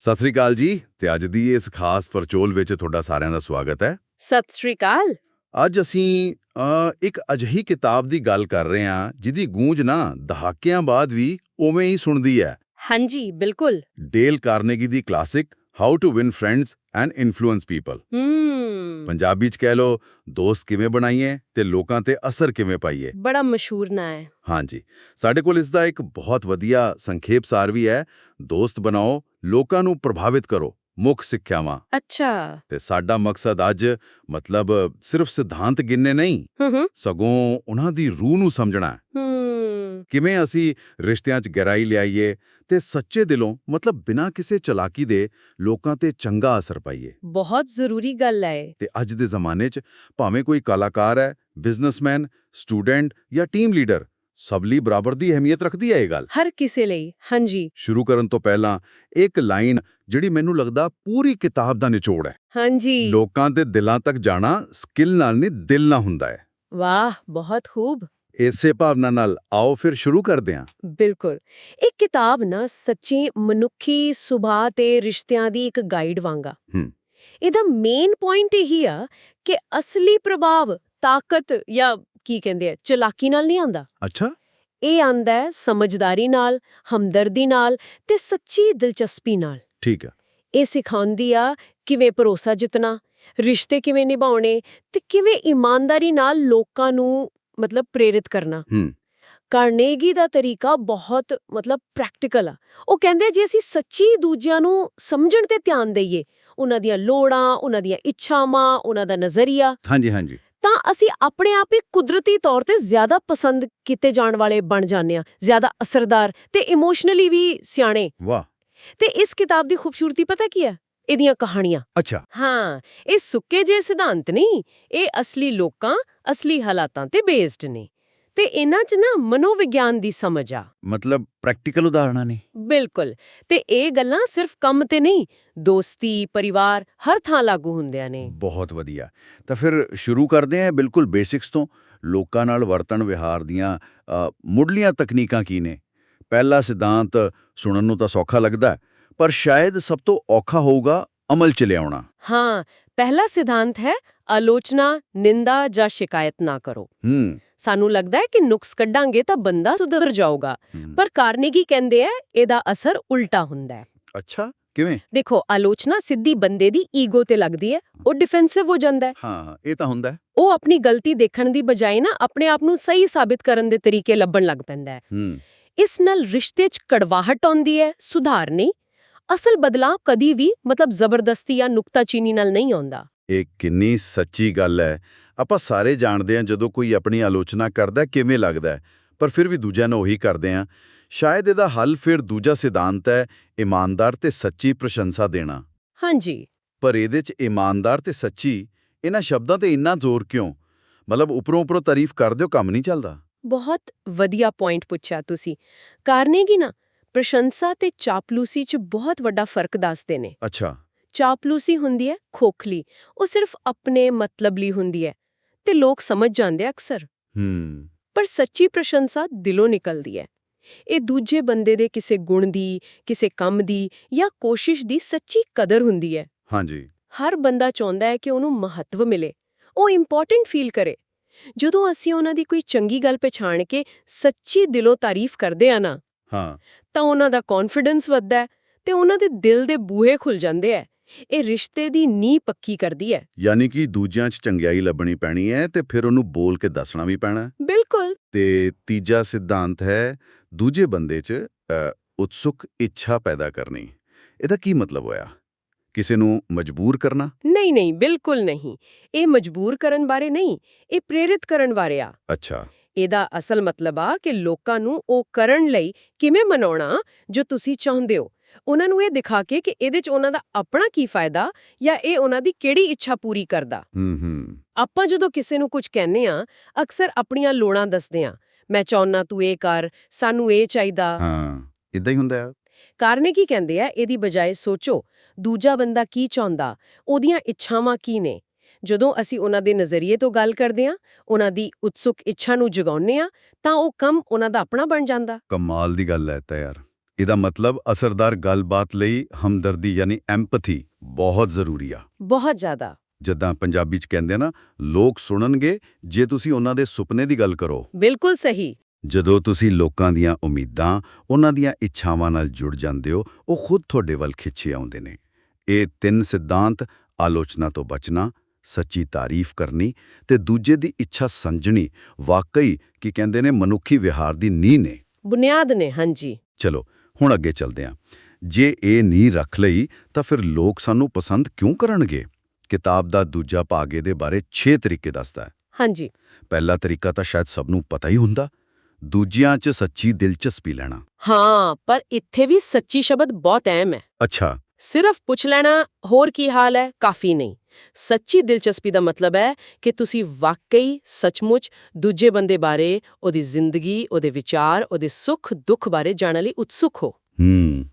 ਸਤਿ ਸ੍ਰੀ ਅਕਾਲ ਜੀ ਤੇ ਅੱਜ ਦੀ ਇਸ ਖਾਸ ਪਰਚੋਲ ਵਿੱਚ ਤੁਹਾਡਾ ਸਾਰਿਆਂ ਦਾ ਸਵਾਗਤ ਹੈ। ਸਤਿ ਸ੍ਰੀ ਅਕਾਲ। ਅੱਜ ਅਸੀਂ ਇੱਕ ਅਜਿਹੀ ਕਿਤਾਬ ਦੀ ਗੱਲ ਕਰ ਰਹੇ ਹਾਂ ਜਿਹਦੀ ਗੂੰਜ ਨਾ ਦਹਾਕਿਆਂ ਬਾਅਦ ਵੀ ਉਵੇਂ ਹੀ ਸੁਣਦੀ ਹੈ। ਹਾਂਜੀ ਬਿਲਕੁਲ। Dale Carnegie the classic how to win friends and influence people ਹੂੰ। ਪੰਜਾਬੀ ਚ ਕਹਿ ਲਓ ਦੋਸਤ ਕਿਵੇਂ ਬਣਾਈਏ ਤੇ ਲੋਕਾਂ ਤੇ ਅਸਰ ਕਿਵੇਂ ਪਾਈਏ। ਬੜਾ ਮਸ਼ਹੂਰ ਨਾਂ ਹੈ। ਹਾਂਜੀ ਸਾਡੇ ਕੋਲ ਇਸ ਦਾ ਇੱਕ ਬਹੁਤ ਵਧੀਆ ਸੰਖੇਪ ਸਾਰ ਵੀ ਹੈ। ਦੋਸਤ ਬਣਾਓ ਲੋਕਾਂ ਨੂੰ ਪ੍ਰਭਾਵਿਤ ਕਰੋ ਮੁੱਖ ਸਿੱਖਿਆਵਾਂ। ਅੱਛਾ। ਤੇ ਸਾਡਾ ਮਕਸਦ ਅੱਜ ਮਤਲਬ ਸਿਰਫ ਸਿਧਾਂਤ ਗਿਣਨੇ ਨਹੀਂ ਸਗੋਂ ਉਹਨਾਂ ਦੀ ਰੂਹ ਨੂੰ ਸਮਝਣਾ ਕਿਵੇਂ ਅਸੀਂ ਰਿਸ਼ਤਿਆਂ 'ਚ ਗਹਿਰਾਈ ਲਿਆਈਏ ਤੇ ਸੱਚੇ ਦਿਲੋਂ ਮਤਲਬ ਬਿਨਾਂ ਕਿਸੇ ਚਲਾਕੀ ਦੇ ਲੋਕਾਂ ਤੇ ਚੰਗਾ ਅਸਰ ਪਾਈਏ। ਬਹੁਤ ਜ਼ਰੂਰੀ ਗੱਲ ਹੈ। ਤੇ ਅੱਜ ਦੇ ਜ਼ਮਾਨੇ 'ਚ ਭਾਵੇਂ ਕੋਈ ਕਲਾਕਾਰ ਹੈ ਬਿਜ਼ਨਸਮੈਨ ਸਟੂਡੈਂਟ ਜਾਂ ਟੀਮ ਲੀਡਰ ਸਭ ਲਈ ਬਰਾਬਰ ਦੀ ਅਹਿਮੀਅਤ ਰੱਖਦੀ ਹੈ ਇਹ ਗੱਲ? ਹਰ ਕਿਸੇ ਲਈ ਹਾਂਜੀ। ਸ਼ੁਰੂ ਕਰਨ ਤੋਂ ਪਹਿਲਾਂ ਇੱਕ ਲਾਈਨ ਜਿਹੜੀ ਮੈਨੂੰ ਲੱਗਦਾ ਪੂਰੀ ਕਿਤਾਬ ਦਾ ਨਿਚੋੜ ਹੈ। ਹਾਂਜੀ। ਲੋਕਾਂ ਦੇ ਦਿਲਾਂ ਤੱਕ ਜਾਣਾ ਸਕਿੱਲ ਨਾਲ ਨਹੀਂ ਦਿਲ ਨਾਲ ਹੁੰਦਾ ਹੈ। ਵਾਹ ਬਹੁਤ ਖੂਬ। ਇਸੇ ਭਾਵਨਾ ਨਾਲ ਆਓ ਫਿਰ ਸ਼ੁਰੂ ਕਰਦੇ ਹਾਂ। ਬਿਲਕੁਲ। ਇਹ ਕਿਤਾਬ ਨਾ ਸੱਚੀ ਮਨੁੱਖੀ ਸੁਭਾਅ ਤੇ ਰਿਸ਼ਤਿਆਂ ਦੀ ਇੱਕ ਗਾਈਡ ਵਾਂਗਾ। ਹੂੰ। ਇਹਦਾ ਮੇਨ ਪੁਆਇੰਟ ਇਹੀ ਆ ਕਿ ਅਸਲੀ ਪ੍ਰਭਾਵ ਤਾਕਤ ਜਾਂ ਕੀ ਕਹਿੰਦੇ ਆ? ਚਲਾਕੀ ਨਾਲ ਨਹੀਂ ਆਂਦਾ ਅੱਛਾ। ਇਹ ਆਂਦਾ ਹੈ ਸਮਝਦਾਰੀ ਨਾਲ ਹਮਦਰਦੀ ਨਾਲ ਤੇ ਸੱਚੀ ਦਿਲਚਸਪੀ ਨਾਲ। ਠੀਕ ਹੈ। ਇਹ ਸਿਖਾਉਂਦੀ ਆ ਕਿਵੇਂ ਭਰੋਸਾ ਜਿੱਤਣਾ ਰਿਸ਼ਤੇ ਕਿਵੇਂ ਨਿਭਾਉਣੇ ਤੇ ਕਿਵੇਂ ਇਮਾਨਦਾਰੀ ਨਾਲ ਲੋਕਾਂ ਨੂੰ ਮਤਲਬ ਪ੍ਰੇਰਿਤ ਕਰਨਾ। ਹੂੰ। ਕਾਰਨੇਗੀ ਦਾ ਤਰੀਕਾ ਬਹੁਤ ਮਤਲਬ ਪ੍ਰੈਕਟੀਕਲ ਆ। ਉਹ ਕਹਿੰਦੇ ਜੇ ਅਸੀਂ ਸੱਚੀ ਦੂਜਿਆਂ ਨੂੰ ਸਮਝਣ ਤੇ ਧਿਆਨ ਦਈਏ ਉਹਨਾਂ ਦੀਆਂ ਲੋੜਾਂ ਉਹਨਾਂ ਦੀਆਂ ਇੱਛਾਵਾਂ ਉਹਨਾਂ ਦਾ ਨਜ਼ਰੀਆ। ਹਾਂਜੀ ਹਾਂਜੀ। ਤਾਂ ਅਸੀਂ ਆਪਣੇ ਆਪ ਹੀ ਕੁਦਰਤੀ ਤੌਰ ਤੇ ਜ਼ਿਆਦਾ ਪਸੰਦ ਕੀਤੇ ਜਾਣ ਵਾਲੇ ਬਣ ਜਾਂਦੇ ਆ ਜ਼ਿਆਦਾ ਅਸਰਦਾਰ ਤੇ ਇਮੋਸ਼ਨਲੀ ਵੀ ਸਿਆਣੇ। ਵਾਹ। ਤੇ ਇਸ ਕਿਤਾਬ ਦੀ ਖੂਬਸੂਰਤੀ ਪਤਾ ਕੀ ਹੈ? ਇਹਦੀਆਂ ਕਹਾਣੀਆਂ। ਅੱਛਾ। ਹਾਂ ਇਹ ਸੁੱਕੇ ਜੇ ਸਿਧਾਂਤ ਨਹੀਂ ਇਹ ਅਸਲੀ ਲੋਕਾਂ ਅਸਲੀ ਹਾਲਾਤਾਂ ਤੇ ਬੇਸਡ ਨੇ। ਤੇ ਇਹਨਾਂ 'ਚ ਨਾ ਮਨੋਵਿਗਿਆਨ ਦੀ ਸਮਝ ਆ। ਮਤਲਬ ਪ੍ਰੈਕਟੀਕਲ ਉਦਾਹਰਣਾਂ ਨੇ। ਬਿਲਕੁਲ। ਤੇ ਇਹ ਗੱਲਾਂ ਸਿਰਫ ਕੰਮ ਤੇ ਨਹੀਂ ਦੋਸਤੀ ਪਰਿਵਾਰ ਹਰ ਥਾਂ ਲਾਗੂ ਹੁੰਦਿਆਂ ਨੇ। ਬਹੁਤ ਵਧੀਆ। ਤਾਂ ਫਿਰ ਸ਼ੁਰੂ ਕਰਦੇ ਹਾਂ ਬਿਲਕੁਲ ਬੇਸਿਕਸ ਤੋਂ। ਲੋਕਾਂ ਨਾਲ ਵਰਤਣ ਵਿਹਾਰ ਦੀਆਂ ਮੁੱਢਲੀਆਂ ਤਕਨੀਕਾਂ ਕੀ ਨੇ? ਪਹਿਲਾ ਸਿਧਾਂਤ ਸੁਣਨ ਨੂੰ ਤਾਂ ਸੌਖਾ ਲੱਗਦਾ ਪਰ ਸ਼ਾਇਦ ਸਭ ਤੋਂ ਔਖਾ ਹੋਊਗਾ ਅਮਲ 'ਚ ਲਿਆਉਣਾ। ਹਾਂ ਪਹਿਲਾ ਸਿਧਾਂਤ ਹੈ ਆਲੋਚਨਾ ਨਿੰਦਾ ਜਾਂ ਸ਼ਿਕਾਇਤ ਨਾ ਕਰੋ। ਹੂੰ। ਸਾਨੂੰ ਲੱਗਦਾ ਹੈ ਕਿ ਨੁਕਸ ਕੱਢਾਂਗੇ ਤਾਂ ਬੰਦਾ ਸੁਧਰ ਜਾਊਗਾ। ਪਰ ਕਾਰਨੇਗੀ ਕਹਿੰਦੇ ਆ ਇਹਦਾ ਅਸਰ ਉਲਟਾ ਹੁੰਦਾ ਹੈ। ਅੱਛਾ ਕਿਵੇਂ? ਦੇਖੋ ਆਲੋਚਨਾ ਸਿੱਧੀ ਬੰਦੇ ਦੀ ਈਗੋ ਤੇ ਲੱਗਦੀ ਹੈ ਉਹ ਡਿਫੈਂਸਿਵ ਹੋ ਜਾਂਦਾ ਹੈ। ਹਾਂ ਹਾਂ ਇਹ ਤਾਂ ਹੁੰਦਾ ਹੈ। ਉਹ ਆਪਣੀ ਗਲਤੀ ਦੇਖਣ ਦੀ ਬਜਾਏ ਨਾ ਆਪਣੇ ਆਪ ਨੂੰ ਸਹੀ ਸਾਬਿਤ ਕਰਨ ਦੇ ਤਰੀਕੇ ਲੱਭਣ ਲੱਗ ਪੈਂਦਾ ਹੈ। ਹੂੰ। ਇਸ ਨਾਲ ਰਿਸ਼ਤੇ 'ਚ ਕੜਵਾਹਟ ਆਉਂਦੀ ਹੈ ਸੁਧਾਰ ਨਹੀਂ। ਅਸਲ ਬਦਲਾਅ ਕਦੀ ਵੀ ਮਤਲਬ ਜ਼ਬਰਦਸਤੀ ਜਾਂ ਨੁਕਤਾਚੀਨੀ ਨਾਲ ਨਹੀਂ ਆਉਂਦਾ। ਇਹ ਕਿੰਨੀ ਸੱਚੀ ਗੱਲ ਹੈ। ਆਪਾਂ ਸਾਰੇ ਜਾਣਦੇ ਹਾਂ ਜਦੋਂ ਕੋਈ ਆਪਣੀ ਆਲੋਚਨਾ ਕਰਦਾ ਕਿਵੇਂ ਲੱਗਦਾ ਹੈ, ਪਰ ਫਿਰ ਵੀ ਦੂਜਿਆਂ ਨੂੰ ਉਹੀ ਕਰਦੇ ਹਾਂ ਸ਼ਾਇਦ ਇਹਦਾ ਹੱਲ ਫਿਰ ਦੂਜਾ ਸਿਧਾਂਤ ਹੈ ਇਮਾਨਦਾਰ ਤੇ ਸੱਚੀ ਪ੍ਰਸ਼ੰਸਾ ਦੇਣਾ। ਹਾਂਜੀ। ਪਰ ਇਹਦੇ 'ਚ ਇਮਾਨਦਾਰ ਤੇ ਸੱਚੀ ਇਹਨਾਂ ਸ਼ਬਦਾਂ ਤੇ ਇੰਨਾ ਜ਼ੋਰ ਕਿਉਂ? ਮਤਲਬ ਉੱਪਰੋਂ ਉੱਪਰੋਂ ਤਾਰੀਫ ਕਰ ਦਿਓ ਕੰਮ ਨਹੀਂ ਚੱਲਦਾ। ਬਹੁਤ ਵਧੀਆ ਪੁਆਇੰਟ ਪੁੱਛਿਆ ਤੁਸੀਂ। ਕਾਰਨੇਗੀ ਨਾ ਪ੍ਰਸ਼ੰਸਾ ਤੇ ਚਾਪਲੂਸੀ 'ਚ ਬਹੁਤ ਵੱਡਾ ਫ਼ਰਕ ਦੱਸਦੇ ਨੇ। ਅੱਛਾ। ਚਾਪਲੂਸੀ ਹੁੰਦੀ ਹੈ ਖੋਖਲੀ ਉਹ ਸਿਰਫ ਆਪਣੇ ਮਤਲਬ ਲਈ ਹੁੰਦੀ ਹੈ। ਤੇ ਲੋਕ ਸਮਝ ਜਾਂਦੇ ਆ ਅਕਸਰ। ਹੂੰ। ਪਰ ਸੱਚੀ ਪ੍ਰਸ਼ੰਸਾ ਦਿਲੋਂ ਨਿਕਲਦੀ ਹੈ। ਇਹ ਦੂਜੇ ਬੰਦੇ ਦੇ ਕਿਸੇ ਗੁਣ ਦੀ ਕਿਸੇ ਕੰਮ ਦੀ ਜਾਂ ਕੋਸ਼ਿਸ਼ ਦੀ ਸੱਚੀ ਕਦਰ ਹੁੰਦੀ ਹੈ। ਹਾਂਜੀ। ਹਰ ਬੰਦਾ ਚਾਹੁੰਦਾ ਹੈ ਕਿ ਉਹਨੂੰ ਮਹੱਤਵ ਮਿਲੇ। ਉਹ ਇੰਪੋਰਟੈਂਟ ਫੀਲ ਕਰੇ। ਜਦੋਂ ਅਸੀਂ ਉਹਨਾਂ ਦੀ ਕੋਈ ਚੰਗੀ ਗੱਲ ਪਛਾਣ ਕੇ ਸੱਚੀ ਦਿਲੋਂ ਤਾਰੀਫ ਕਰਦੇ ਆ ਨਾ ਹਾਂ। ਤਾਂ ਉਹਨਾਂ ਦਾ ਕੌਨਫੀਡੈਂਸ ਵੱਧਦਾ ਹੈ ਤੇ ਉਹਨਾਂ ਦੇ ਦਿਲ ਦੇ ਬੂਹੇ ਖੁੱਲ ਜਾਂਦੇ ਆ ਇਹ ਰਿਸ਼ਤੇ ਦੀ ਨੀਂਹ ਪੱਕੀ ਕਰਦੀ ਹੈ। ਯਾਨੀ ਕਿ ਦੂਜਿਆਂ 'ਚ ਚੰਗਿਆਈ ਲੱਭਣੀ ਪੈਣੀ ਹੈ ਤੇ ਫਿਰ ਉਹਨੂੰ ਬੋਲ ਕੇ ਦੱਸਣਾ ਵੀ ਪੈਣਾ। ਬਿਲਕੁਲ। ਤੇ ਤੀਜਾ ਸਿਧਾਂਤ ਹੈ ਦੂਜੇ ਬੰਦੇ 'ਚ ਅ, ਉਤਸੁਕ ਇੱਛਾ ਪੈਦਾ ਕਰਨੀ। ਇਹਦਾ ਕੀ ਮਤਲਬ ਹੋਇਆ? ਕਿਸੇ ਨੂੰ ਮਜਬੂਰ ਕਰਨਾ? ਨਹੀਂ ਨਹੀਂ ਬਿਲਕੁਲ ਨਹੀਂ। ਇਹ ਮਜਬੂਰ ਕਰਨ ਬਾਰੇ ਨਹੀਂ ਇਹ ਪ੍ਰੇਰਿਤ ਕਰਨ ਬਾਰੇ ਆ। ਅੱਛਾ। ਇਹਦਾ ਅਸਲ ਮਤਲਬ ਆ ਕਿ ਲੋਕਾਂ ਨੂੰ ਉਹ ਕਰਨ ਲਈ ਕਿਵੇਂ ਮਨਾਉਣਾ ਜੋ ਤੁਸੀਂ ਚਾਹੁੰਦੇ ਹੋ। ਉਹਨਾਂ ਨੂੰ ਇਹ ਦਿਖਾ ਕੇ ਕਿ ਇਹਦੇ 'ਚ ਉਹਨਾਂ ਦਾ ਆਪਣਾ ਕੀ ਫਾਇਦਾ ਜਾਂ ਇਹ ਉਹਨਾਂ ਦੀ ਕਿਹੜੀ ਇੱਛਾ ਪੂਰੀ ਕਰਦਾ। ਹੂੰ ਹੂੰ। ਆਪਾਂ ਜਦੋਂ ਕਿਸੇ ਨੂੰ ਕੁਝ ਕਹਿੰਨੇ ਆ ਅਕਸਰ ਆਪਣੀਆਂ ਲੋੜਾਂ ਦੱਸਦੇ ਆ ਮੈਂ ਚਾਹੁੰਨਾ ਤੂੰ ਇਹ ਕਰ ਸਾਨੂੰ ਇਹ ਚਾਹੀਦਾ। ਹਾਂ ਇਦਾਂ ਹੀ ਹੁੰਦਾ ਹੈ ਕਾਰਨੇ ਕੀ ਕਹਿੰਦੇ ਆ ਇਹਦੀ ਬਜਾਏ ਸੋਚੋ ਦੂਜਾ ਬੰਦਾ ਕੀ ਚਾਹੁੰਦਾ ਉਹਦੀਆਂ ਇੱਛਾਵਾਂ ਕੀ ਨੇ? ਜਦੋਂ ਅਸੀਂ ਉਹਨਾਂ ਦੇ ਨਜ਼ਰੀਏ ਤੋਂ ਗੱਲ ਕਰਦੇ ਆ ਉਹਨਾਂ ਦੀ ਉਤਸੁਕ ਇੱਛਾ ਨੂੰ ਜਗਾਉਂਦੇ ਆ ਤਾਂ ਉਹ ਕੰਮ ਉਹਨਾਂ ਦਾ ਆਪਣਾ ਬਣ ਜਾਂਦਾ। ਕਮਾਲ ਦੀ ਗੱਲ ਹੈ ਤਾਂ ਯਾਰ। ਇਹਦਾ ਮਤਲਬ ਅਸਰਦਾਰ ਗੱਲਬਾਤ ਲਈ ਹਮਦਰਦੀ ਯਾਨੀ ਐਮਪਥੀ ਬਹੁਤ ਜ਼ਰੂਰੀ ਆ। ਬਹੁਤ ਜ਼ਿਆਦਾ। ਜਿੱਦਾਂ ਪੰਜਾਬੀ ਚ ਕਹਿੰਦੇ ਆ ਨਾ ਲੋਕ ਸੁਣਨਗੇ ਜੇ ਤੁਸੀਂ ਉਹਨਾਂ ਦੇ ਸੁਪਨੇ ਦੀ ਗੱਲ ਕਰੋ। ਬਿਲਕੁਲ ਸਹੀ। ਜਦੋਂ ਤੁਸੀਂ ਲੋਕਾਂ ਦੀਆਂ ਉਮੀਦਾਂ ਉਹਨਾਂ ਦੀਆਂ ਇੱਛਾਵਾਂ ਨਾਲ ਜੁੜ ਜਾਂਦੇ ਹੋ ਉਹ ਖੁਦ ਤੁਹਾਡੇ ਵੱਲ ਖਿੱਚੇ ਆਉਂਦੇ ਨੇ। ਇਹ ਤਿੰਨ ਸਿਧਾਂਤ ਆਲੋਚਨਾ ਤੋਂ ਬਚਣਾ ਸੱਚੀ ਤਾਰੀਫ ਕਰਨੀ ਤੇ ਦੂਜੇ ਦੀ ਇੱਛਾ ਸਮਝਣੀ ਵਾਕਈ ਕੀ ਕਹਿੰਦੇ ਨੇ ਮਨੁੱਖੀ ਵਿਹਾਰ ਦੀ ਨੀਂਹ ਨੇ। ਬੁਨਿਆਦ ਨੇ ਹਾਂਜੀ। ਚਲੋ ਹੁਣ ਅੱਗੇ ਚੱਲਦੇ ਹਾਂ ਜੇ ਇਹ ਨੀਂਹ ਰੱਖ ਲਈ ਤਾਂ ਫਿਰ ਲੋਕ ਸਾਨੂੰ ਪਸੰਦ ਕਿਉਂ ਕਰਨਗੇ? ਕਿਤਾਬ ਦਾ ਦੂਜਾ ਭਾਗ ਇਹਦੇ ਬਾਰੇ 6 ਤਰੀਕੇ ਦੱਸਦਾ ਹੈ। ਹਾਂਜੀ। ਪਹਿਲਾ ਤਰੀਕਾ ਤਾਂ ਸ਼ਾਇਦ ਸਭ ਨੂੰ ਪਤਾ ਹੀ ਹੁੰਦਾ। ਦੂਜਿਆਂ 'ਚ ਸੱਚੀ ਦਿਲਚਸਪੀ ਲੈਣਾ। ਹਾਂ ਪਰ ਇੱਥੇ ਵੀ ਸੱਚੀ ਸ਼ਬਦ ਬਹੁਤ ਅਹਿਮ ਹੈ। ਅੱਛਾ। ਸਿਰਫ ਪੁੱਛ ਲੈਣਾ ਹੋਰ ਕੀ ਹਾਲ ਹੈ? ਕਾਫੀ ਨਹੀਂ। ਸੱਚੀ ਦਿਲਚਸਪੀ ਦਾ ਮਤਲਬ ਹੈ ਕਿ ਤੁਸੀਂ ਵਾਕਈ ਸੱਚਮੁੱਚ ਦੂਜੇ ਬੰਦੇ ਬਾਰੇ ਉਹਦੀ ਜ਼ਿੰਦਗੀ ਉਹਦੇ ਵਿਚਾਰ ਉਹਦੇ ਸੁੱਖ ਦੁੱਖ ਬਾਰੇ ਜਾਣਨ ਲਈ ਉਤਸੁਕ ਹੋ।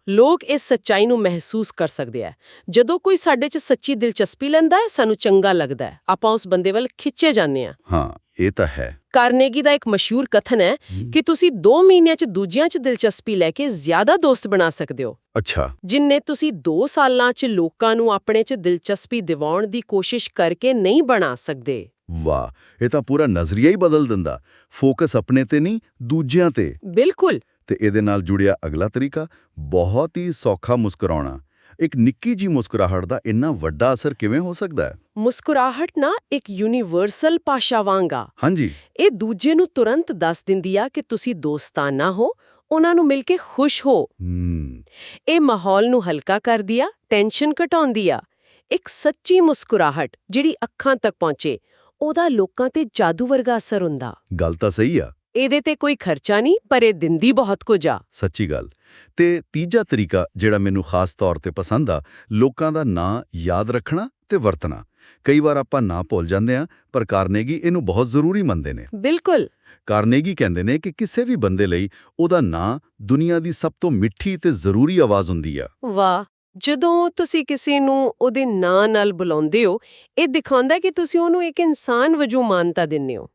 ਲੋਕ ਇਸ ਸੱਚਾਈ ਨੂੰ ਮਹਿਸੂਸ ਕਰ ਸਕਦੇ ਆ। ਜਦੋਂ ਕੋਈ ਸਾਡੇ 'ਚ ਸੱਚੀ ਦਿਲਚਸਪੀ ਲੈਂਦਾ ਹੈ ਸਾਨੂੰ ਚੰਗਾ ਲੱਗਦਾ ਹੈ। ਆਪਾਂ ਉਸ ਬੰਦੇ ਵੱਲ ਖਿੱਚੇ ਜਾਂਦੇ ਆ ਹਾਂ ਇਹ ਤਾਂ ਹੈ। ਕਾਰਨੇਗੀ ਦਾ ਇੱਕ ਮਸ਼ਹੂਰ ਕਥਨ ਹੈ ਕਿ ਤੁਸੀਂ 2 ਮਹੀਨਿਆਂ 'ਚ ਦੂਜਿਆਂ 'ਚ ਦਿਲਚਸਪੀ ਲੈ ਕੇ ਜ਼ਿਆਦਾ ਦੋਸਤ ਬਣਾ ਸਕਦੇ ਹੋ। ਅੱਛਾ। ਜਿੰਨੇ ਤੁਸੀਂ 2 ਸਾਲਾਂ 'ਚ ਲੋਕਾਂ ਨੂੰ ਆਪਣੇ 'ਚ ਦਿਲਚਸਪੀ ਦਿਵਾਉਣ ਦੀ ਕੋਸ਼ਿਸ਼ ਕਰਕੇ ਨਹੀਂ ਬਣਾ ਸਕਦੇ। ਵਾਹ ਇਹ ਤਾਂ ਪੂਰਾ ਨਜ਼ਰੀਆ ਹੀ ਬਦਲ ਦਿੰਦਾ। ਫੋਕਸ ਆਪਣੇ ਤੇ ਨਹੀਂ ਦੂਜਿਆਂ ਤੇ। ਬਿਲਕੁਲ। ਤੇ ਇਹਦੇ ਨਾਲ ਜੁੜਿਆ ਅਗਲਾ ਤਰੀਕਾ ਬਹੁਤ ਹੀ ਸੌਖਾ ਮੁਸਕਰਾਉਣਾ। ਇੱਕ ਨਿੱਕੀ ਜੀ ਮੁਸਕਰਾਹਟ ਦਾ ਇੰਨਾ ਵੱਡਾ ਅਸਰ ਕਿਵੇਂ ਹੋ ਸਕਦਾ ਹੈ? ਮੁਸਕਰਾਹਟ ਨਾ ਇੱਕ ਯੂਨੀਵਰਸਲ ਭਾਸ਼ਾ ਵਾਂਗਾ ਹਾਂਜੀ। ਇਹ ਦੂਜੇ ਨੂੰ ਤੁਰੰਤ ਦੱਸ ਦਿੰਦੀ ਆ ਕਿ ਤੁਸੀਂ ਦੋਸਤਾਨਾ ਹੋ ਉਹਨਾਂ ਨੂੰ ਮਿਲ ਕੇ ਖੁਸ਼ ਹੋ। ਇਹ ਮਾਹੌਲ ਨੂੰ ਹਲਕਾ ਕਰਦੀ ਆ ਟੈਨਸ਼ਨ ਘਟਾਉਂਦੀ ਆ। ਇੱਕ ਸੱਚੀ ਮੁਸਕਰਾਹਟ ਜਿਹੜੀ ਅੱਖਾਂ ਤੱਕ ਪਹੁੰਚੇ ਉਹਦਾ ਲੋਕਾਂ ਤੇ ਜਾਦੂ ਵਰਗਾ ਅਸਰ ਹੁੰਦਾ। ਗੱਲ ਤਾਂ ਸਹੀ ਆ। ਇਹਦੇ ਤੇ ਕੋਈ ਖਰਚਾ ਨਹੀਂ ਪਰ ਇਹ ਦਿੰਦੀ ਬਹੁਤ ਕੁਝ ਆ। ਸੱਚੀ ਗੱਲ। ਤੇ ਤੀਜਾ ਤਰੀਕਾ ਜਿਹੜਾ ਮੈਨੂੰ ਖਾਸ ਤੌਰ ਤੇ ਪਸੰਦ ਆ ਲੋਕਾਂ ਦਾ ਨਾਂ ਯਾਦ ਰੱਖਣਾ ਤੇ ਵਰਤਣਾ। ਕਈ ਵਾਰ ਆਪਾਂ ਨਾਂ ਭੁੱਲ ਜਾਂਦੇ ਆ ਪਰ ਕਾਰਨੇਗੀ ਇਹਨੂੰ ਬਹੁਤ ਜ਼ਰੂਰੀ ਮੰਨਦੇ ਨੇ। ਬਿਲਕੁਲ। ਕਾਰਨੇਗੀ ਕਹਿੰਦੇ ਨੇ ਕਿ ਕਿਸੇ ਵੀ ਬੰਦੇ ਲਈ ਉਹਦਾ ਨਾਂ ਦੁਨੀਆ ਦੀ ਸਭ ਤੋਂ ਮਿੱਠੀ ਤੇ ਜ਼ਰੂਰੀ ਆਵਾਜ਼ ਹੁੰਦੀ ਆ। ਵਾਹ! ਜਦੋਂ ਤੁਸੀਂ ਕਿਸੇ ਨੂੰ ਉਹਦੇ ਨਾਂ ਨਾਲ ਬੁਲਾਉਂਦੇ ਹੋ ਇਹ ਦਿਖਾਉਂਦਾ ਕਿ ਤੁਸੀਂ ਉਹਨੂੰ ਇੱਕ ਇਨਸਾਨ ਵਜੋਂ ਮਾਨਤਾ ਦਿੰਦੇ ਹੋ।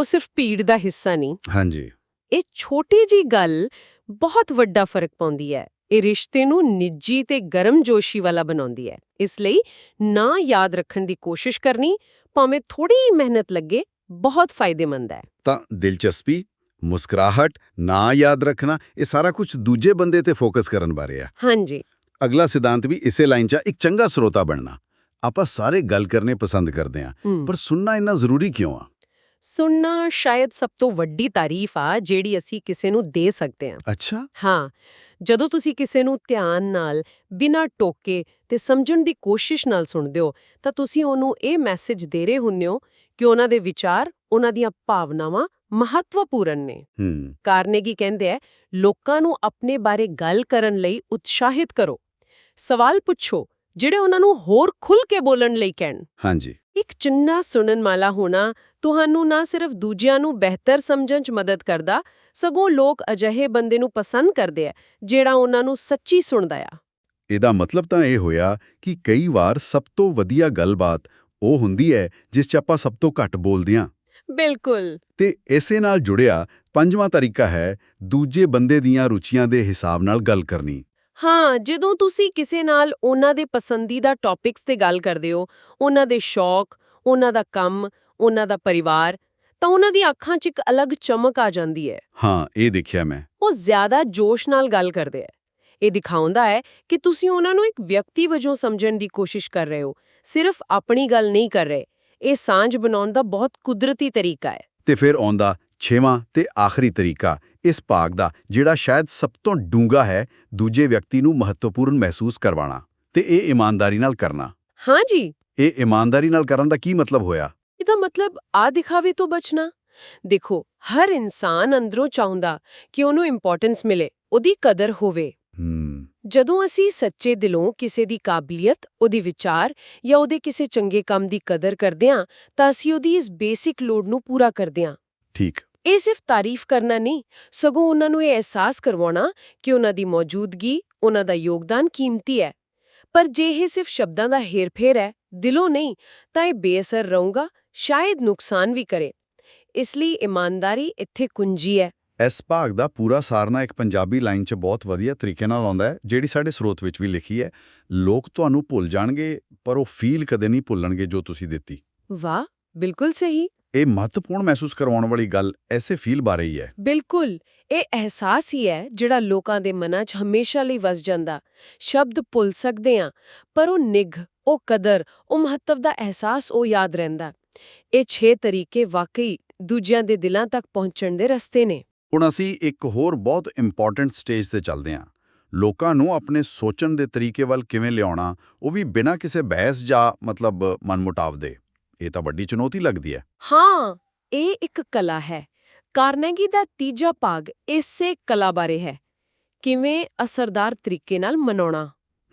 ਉਹ ਸਿਰਫ ਭੀੜ ਦਾ ਹਿੱਸਾ ਨਹੀਂ। ਹਾਂਜੀ। ਇਹ ਛੋਟੀ ਜੀ ਗੱਲ ਬਹੁਤ ਵੱਡਾ ਫ਼ਰਕ ਪਾਉਂਦੀ ਹੈ। ਇਹ ਰਿਸ਼ਤੇ ਨੂੰ ਨਿੱਜੀ ਤੇ ਗਰਮਜੋਸ਼ੀ ਵਾਲਾ ਬਣਾਉਂਦੀ ਹੈ। ਇਸ ਲਈ ਨਾਂ ਯਾਦ ਰੱਖਣ ਦੀ ਕੋਸ਼ਿਸ਼ ਕਰਨੀ ਭਾਵੇਂ ਥੋੜੀ ਮਿਹਨਤ ਲੱਗੇ ਬਹੁਤ ਫਾਇਦੇਮੰਦ ਹੈ। ਤਾਂ ਦਿਲਚਸਪੀ ਮੁਸਕਰਾਹਟ ਨਾਂ ਯਾਦ ਰੱਖਣਾ ਇਹ ਸਾਰਾ ਕੁਝ ਦੂਜੇ ਬੰਦੇ ਤੇ ਫੋਕਸ ਕਰਨ ਬਾਰੇ ਆ ਹਾਂਜੀ। ਅਗਲਾ ਸਿਧਾਂਤ ਵੀ ਇਸੇ ਲਾਈਨ 'ਚ ਇੱਕ ਚੰਗਾ ਸਰੋਤਾ ਬਣਨਾ। ਆਪਾਂ ਸਾਰੇ ਗੱਲ ਕਰਨੇ ਪਸੰਦ ਕਰਦੇ ਆ। ਪਰ ਸੁਣਨਾ ਇੰਨਾ ਜ਼ਰੂਰੀ ਕਿਉਂ ਆ? ਸੁਣਨਾ ਸ਼ਾਇਦ ਸਭ ਤੋਂ ਵੱਡੀ ਤਾਰੀਫ ਆ ਜਿਹੜੀ ਅਸੀਂ ਕਿਸੇ ਨੂੰ ਦੇ ਸਕਦੇ ਹਾਂ। ਅੱਛਾ। ਹਾਂ ਜਦੋਂ ਤੁਸੀਂ ਕਿਸੇ ਨੂੰ ਧਿਆਨ ਨਾਲ ਬਿਨਾਂ ਟੋਕੇ ਤੇ ਸਮਝਣ ਦੀ ਕੋਸ਼ਿਸ਼ ਨਾਲ ਸੁਣਦੇ ਹੋ ਤਾਂ ਤੁਸੀਂ ਉਹਨੂੰ ਇਹ ਮੈਸੇਜ ਦੇ ਰਹੇ ਹੁੰਦੇ ਹੋ ਕਿ ਉਹਨਾਂ ਦੇ ਵਿਚਾਰ ਉਹਨਾਂ ਦੀਆਂ ਭਾਵਨਾਵਾਂ ਮਹੱਤਵਪੂਰਨ ਨੇ। ਹੂੰ। ਕਾਰਨੇਗੀ ਕਹਿੰਦੇ ਹੈ ਲੋਕਾਂ ਨੂੰ ਆਪਣੇ ਬਾਰੇ ਗੱਲ ਕਰਨ ਲਈ ਉਤਸ਼ਾਹਿਤ ਕਰੋ। ਸਵਾਲ ਪੁੱਛੋ ਜਿਹੜੇ ਉਹਨਾਂ ਨੂੰ ਹੋਰ ਖੁੱਲ੍ਹ ਕੇ ਬੋਲਣ ਲਈ ਕਹਿਣ। ਹਾਂਜੀ। ਇੱਕ ਚੰਗਾ ਸੁਣਨ ਵਾਲਾ ਹੋਣਾ ਤੁਹਾਨੂੰ ਨਾ ਸਿਰਫ ਦੂਜਿਆਂ ਨੂੰ ਬਿਹਤਰ ਸਮਝਣ 'ਚ ਮਦਦ ਕਰਦਾ ਸਗੋਂ ਲੋਕ ਅਜਿਹੇ ਬੰਦੇ ਨੂੰ ਪਸੰਦ ਕਰਦੇ ਆ ਜਿਹੜਾ ਉਹਨਾਂ ਨੂੰ ਸੱਚੀ ਸੁਣਦਾ ਆ। ਇਹਦਾ ਮਤਲਬ ਤਾਂ ਇਹ ਹੋਇਆ ਕਿ ਕਈ ਵਾਰ ਸਭ ਤੋਂ ਵਧੀਆ ਗੱਲਬਾਤ ਉਹ ਹੁੰਦੀ ਹੈ ਜਿਸ 'ਚ ਆਪਾਂ ਸਭ ਤੋਂ ਘੱਟ ਬੋਲਦੇ ਹਾਂ। ਬਿਲਕੁਲ। ਤੇ ਇਸੇ ਨਾਲ ਜੁੜਿਆ ਪੰਜਵਾਂ ਤਰੀਕਾ ਹੈ ਦੂਜੇ ਬੰਦੇ ਦੀਆਂ ਰੁਚੀਆਂ ਦੇ ਹਿਸਾਬ ਨਾਲ ਗੱਲ ਕਰਨੀ। ਹਾਂ ਜਦੋਂ ਤੁਸੀਂ ਕਿਸੇ ਨਾਲ ਉਹਨਾਂ ਦੇ ਪਸੰਦੀਦਾ ਟੌਪਿਕਸ ਤੇ ਗੱਲ ਕਰਦੇ ਹੋ ਉਹਨਾਂ ਦੇ ਸ਼ੌਕ ਉਹਨਾਂ ਦਾ ਕੰਮ ਉਹਨਾਂ ਦਾ ਪਰਿਵਾਰ ਤਾਂ ਉਹਨਾਂ ਦੀ ਅੱਖਾਂ 'ਚ ਇੱਕ ਅਲੱਗ ਚਮਕ ਆ ਜਾਂਦੀ ਹੈ। ਹਾਂ ਇਹ ਦੇਖਿਆ ਮੈਂ। ਉਹ ਜ਼ਿਆਦਾ ਜੋਸ਼ ਨਾਲ ਗੱਲ ਕਰਦੇ ਹੈ। ਇਹ ਦਿਖਾਉਂਦਾ ਹੈ ਕਿ ਤੁਸੀਂ ਉਹਨਾਂ ਨੂੰ ਇੱਕ ਵਿਅਕਤੀ ਵਜੋਂ ਸਮਝਣ ਦੀ ਕੋਸ਼ਿਸ਼ ਕਰ ਰਹੇ ਹੋ ਸਿਰਫ ਆਪਣੀ ਗੱਲ ਨਹੀਂ ਕਰ ਰਹੇ। ਇਹ ਸਾਂਝ ਬਣਾਉਣ ਦਾ ਬਹੁਤ ਕੁਦਰਤੀ ਤਰੀਕਾ ਹੈ। ਤੇ ਫਿਰ ਆਉਂਦਾ ਛੇਵਾਂ ਤੇ ਆਖਰੀ ਤਰੀਕਾ ਇਸ ਭਾਗ ਦਾ ਜਿਹੜਾ ਸ਼ਾਇਦ ਸਭ ਤੋਂ ਡੂੰਘਾ ਹੈ ਦੂਜੇ ਵਿਅਕਤੀ ਨੂੰ ਮਹੱਤਵਪੂਰਨ ਮਹਿਸੂਸ ਕਰਵਾਉਣਾ ਤੇ ਇਹ ਇਮਾਨਦਾਰੀ ਨਾਲ ਕਰਨਾ। ਹਾਂ ਜੀ। ਇਹ ਇਮਾਨਦਾਰੀ ਨਾਲ ਕਰਨ ਦਾ ਕੀ ਮਤਲਬ ਹੋਇਆ? ਇਹਦਾ ਮਤਲਬ ਆ ਦਿਖਾਵੇ ਤੋਂ ਬਚਣਾ। ਦੇਖੋ ਹਰ ਇਨਸਾਨ ਅੰਦਰੋਂ ਚਾਹੁੰਦਾ ਕਿ ਉਹਨੂੰ ਇੰਪੋਰਟੈਂਸ ਮਿਲੇ ਉਹਦੀ ਕਦਰ ਹੋਵੇ। ਜਦੋਂ ਅਸੀਂ ਸੱਚੇ ਦਿਲੋਂ ਕਿਸੇ ਦੀ ਕਾਬਲੀਅਤ ਉਹਦੀ ਵਿਚਾਰ ਜਾਂ ਉਹਦੇ ਕਿਸੇ ਚੰਗੇ ਕੰਮ ਦੀ ਕਦਰ ਕਰਦੇ ਹਾਂ ਤਾਂ ਅਸੀਂ ਉਹਦੀ ਇਸ ਬੇਸਿਕ ਲੋੜ ਨੂੰ ਪੂਰਾ ਕਰਦੇ ਹਾਂ। ਠੀਕ। ਇਹ ਸਿਰਫ ਤਾਰੀਫ ਕਰਨਾ ਨਹੀਂ ਸਗੋਂ ਉਹਨਾਂ ਨੂੰ ਇਹ ਅਹਿਸਾਸ ਕਰਵਾਉਣਾ ਕਿ ਉਹਨਾਂ ਦੀ ਮੌਜੂਦਗੀ ਉਹਨਾਂ ਦਾ ਯੋਗਦਾਨ ਕੀਮਤੀ ਹੈ। ਪਰ ਜੇ ਇਹ ਸਿਰਫ ਸ਼ਬਦਾਂ ਦਾ ਹੇਰਫੇਰ ਹੈ ਦਿਲੋਂ ਨਹੀਂ ਤਾਂ ਇਹ ਬੇਅਸਰ ਰਹੂਗਾ ਸ਼ਾਇਦ ਨੁਕਸਾਨ ਵੀ ਕਰੇ। ਇਸ ਲਈ ਇਮਾਨਦਾਰੀ ਇੱਥੇ ਕੁੰਜੀ ਹੈ। ਇਸ ਭਾਗ ਦਾ ਪੂਰਾ ਸਾਰਨਾ ਇੱਕ ਪੰਜਾਬੀ ਲਾਈਨ 'ਚ ਬਹੁਤ ਵਧੀਆ ਤਰੀਕੇ ਨਾਲ ਆਉਂਦਾ ਹੈ ਜਿਹੜੀ ਸਾਡੇ ਸਰੋਤ ਵਿੱਚ ਵੀ ਲਿਖੀ ਹੈ ਲੋਕ ਤੁਹਾਨੂੰ ਭੁੱਲ ਜਾਣਗੇ ਪਰ ਉਹ ਫੀਲ ਕਦੇ ਨਹੀਂ ਭੁੱਲਣਗੇ ਜੋ ਤੁਸੀਂ ਦਿੱਤੀ। ਵਾਹ ਬਿਲਕੁਲ ਸਹੀ। ਇਹ ਮਹੱਤਵਪੂਰਨ ਮਹਿਸੂਸ ਕਰਵਾਉਣ ਵਾਲੀ ਗੱਲ ਐਸੇ ਫੀਲ ਬਾਰੇ ਹੀ ਹੈ। ਬਿਲਕੁਲ ਇਹ ਅਹਿਸਾਸ ਹੀ ਹੈ ਜਿਹੜਾ ਲੋਕਾਂ ਦੇ ਮਨਾਂ 'ਚ ਹਮੇਸ਼ਾ ਲਈ ਵਸ ਜਾਂਦਾ। ਸ਼ਬਦ ਭੁੱਲ ਸਕਦੇ ਆ ਪਰ ਉਹ ਨਿੱਘ ਉਹ ਕਦਰ ਉਹ ਮਹੱਤਵ ਦਾ ਅਹਿਸਾਸ ਉਹ ਯਾਦ ਰਹਿੰਦਾ। ਇਹ 6 ਤਰੀਕੇ ਵਾਕਈ ਦੂਜਿਆਂ ਦੇ ਦਿਲਾਂ ਤੱਕ ਪਹੁੰਚਣ ਦੇ ਰਸਤੇ ਨੇ। ਹੁਣ ਅਸੀਂ ਇੱਕ ਹੋਰ ਬਹੁਤ ਇੰਪੋਰਟੈਂਟ ਸਟੇਜ ਤੇ ਚੱਲਦੇ ਹਾਂ। ਲੋਕਾਂ ਨੂੰ ਆਪਣੇ ਸੋਚਣ ਦੇ ਤਰੀਕੇ ਵੱਲ ਕਿਵੇਂ ਲਿਆਉਣਾ ਉਹ ਵੀ ਬਿਨਾਂ ਕਿਸੇ ਬਹਿਸ ਜਾਂ ਮਤਲਬ ਮਨਮੁਟਾਵ ਦੇ। ਇਹ ਤਾਂ ਵੱਡੀ ਚੁਣੌਤੀ ਲੱਗਦੀ ਹੈ। ਹਾਂ ਇਹ ਇੱਕ ਕਲਾ ਹੈ। ਕਾਰਨੇਗੀ ਦਾ ਤੀਜਾ ਭਾਗ ਇਸੇ ਕਲਾ ਬਾਰੇ ਹੈ। ਕਿਵੇਂ ਅਸਰਦਾਰ ਤਰੀਕੇ ਨਾਲ ਮਨਾਉਣਾ।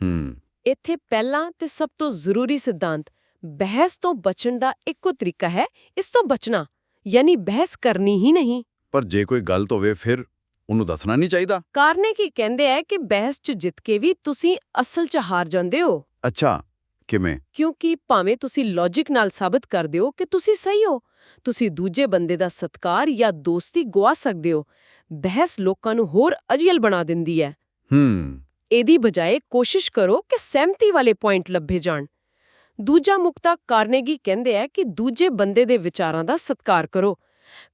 ਹੂੰ। ਇੱਥੇ ਪਹਿਲਾ ਤੇ ਸਭ ਤੋਂ ਜ਼ਰੂਰੀ ਸਿਧਾਂਤ ਬਹਿਸ ਤੋਂ ਬਚਣ ਦਾ ਇੱਕੋ ਤਰੀਕਾ ਹੈ ਇਸ ਤੋਂ ਬਚਣਾ ਯਾਨੀ ਬਹਿਸ ਕਰਨੀ ਹੀ ਨਹੀਂ। ਪਰ ਜੇ ਕੋਈ ਗਲਤ ਹੋਵੇ ਫਿਰ ਉਹਨੂੰ ਦੱਸਣਾ ਨਹੀਂ ਚਾਹੀਦਾ। ਕਾਰਨੇਗੀ ਕਹਿੰਦੇ ਹੈ ਕਿ ਬਹਿਸ 'ਚ ਜਿੱਤ ਕੇ ਵੀ ਤੁਸੀਂ ਅਸਲ 'ਚ ਹਾਰ ਜਾਂਦੇ ਹੋ। ਅੱਛਾ ਕਿਵੇਂ? ਕਿਉਂਕਿ ਭਾਵੇਂ ਤੁਸੀਂ ਲੌਜੀਕ ਨਾਲ ਸਾਬਤ ਕਰ ਦਿਓ ਕਿ ਤੁਸੀਂ ਸਹੀ ਹੋ ਤੁਸੀਂ ਦੂਜੇ ਬੰਦੇ ਦਾ ਸਤਕਾਰ ਜਾਂ ਦੋਸਤੀ ਗਵਾ ਸਕਦੇ ਹੋ। ਬਹਿਸ ਲੋਕਾਂ ਨੂੰ ਹੋਰ ਅਜੀਲ ਬਣਾ ਦਿੰਦੀ ਹੈ। ਹੂੰ। ਇਹਦੀ ਬਜਾਏ ਕੋਸ਼ਿਸ਼ ਕਰੋ ਕਿ ਸਹਿਮਤੀ ਵਾਲੇ ਪੁਆਇੰਟ ਲੱਭੇ ਜਾਣ। ਦੂਜਾ ਮੁਕਤਾ ਕਾਰਨੇਗੀ ਕਹਿੰਦੇ ਹੈ ਕਿ ਦੂਜੇ ਬੰਦੇ ਦੇ ਵਿਚਾਰਾਂ ਦਾ ਸਤਕਾਰ ਕਰੋ।